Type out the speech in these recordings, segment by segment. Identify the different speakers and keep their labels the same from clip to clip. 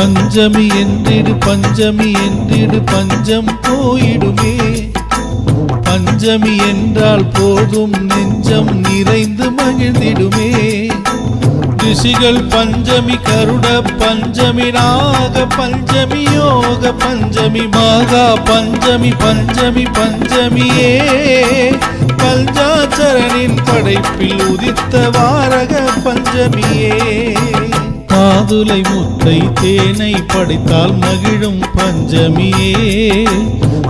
Speaker 1: பஞ்சமி என்றிடு பஞ்சமி என்றிடு பஞ்சம் போயிடுமே. பஞ்சமி என்றால் போதும் நெஞ்சம் நிறைந்து மகிழ்ந்திடுமே. ரிஷிகள் பஞ்சமி கருட பஞ்சமி நாக பஞ்சமி யோக பஞ்சமி மாகா பஞ்சமி பஞ்சமி பஞ்சமியே. பஞ்சாச்சரனின் படைப்பில் உதித்த வாரக பஞ்சமியே. மாதுளை முத்தை தேனை படைத்தால் மகிழும் பஞ்சமியே.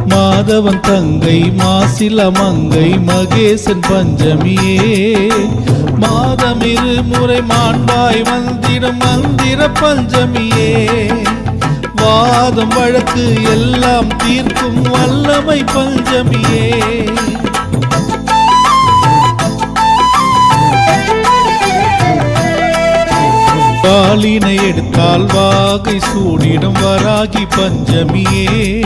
Speaker 1: மாதவன் தங்கை மாசில மங்கை மகேசன் பஞ்சமியே. மாதமிரு முறை மாண்பாய் வந்திடும் மந்திர பஞ்சமியே. வாதம் வழக்கு எல்லாம் தீர்க்கும் வல்லமை பஞ்சமியே. காலினை எடுத்தால் வாகை சூடிடும் வராகி பஞ்சமியே.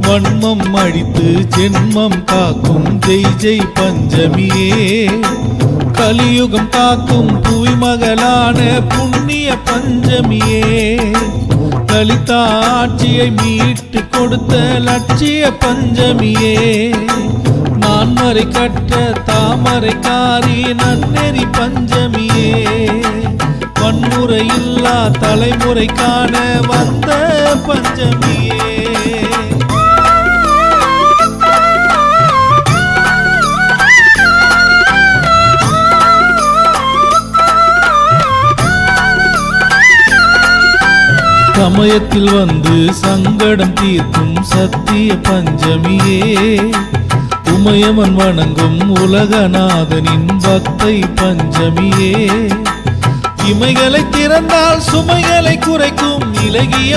Speaker 1: வன்மம் அழித்து ஜென்மம் காக்கும் ஜெய் ஜெய் பஞ்சமியே. கலியுகம் காக்கும் புவி மகளான புண்ணிய பஞ்சமியே. லலிதா ஆட்சியை மீட்டு கொடுத்த லட்சிய பஞ்சமியே. நான்மறை கற்ற தாமரை காரி நன்னெறி பஞ்சமியே. வன்முறை இல்லா தலைமுறை காண வந்த பஞ்சமியே. சமயத்தில் வந்து சங்கடம் தீர்க்கும் சத்திய பஞ்சமியே. உமையமன் வணங்கும் உலகநாதனின் பக்தை பஞ்சமியே. இமைகளை திறந்தால் சுமைகளை குறைக்கும் இலகிய